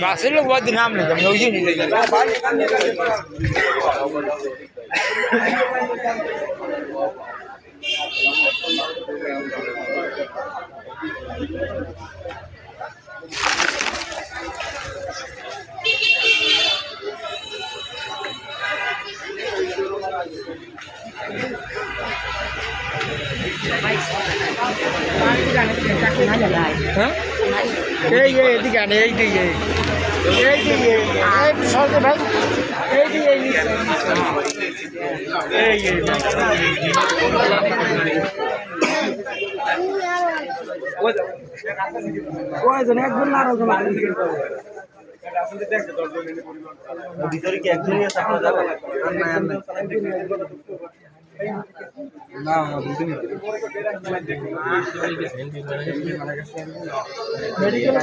बासी लोग बहुत नाम लेते हम लोग नहीं लेते হ্যাঁ? এই এদিকে আনে এই যে এই এই এই ভাই। এই যে এই কয়জন? একজন না ভিতরে কি একজনই আছে? যাবে না বুঝিনি। মেডিকেল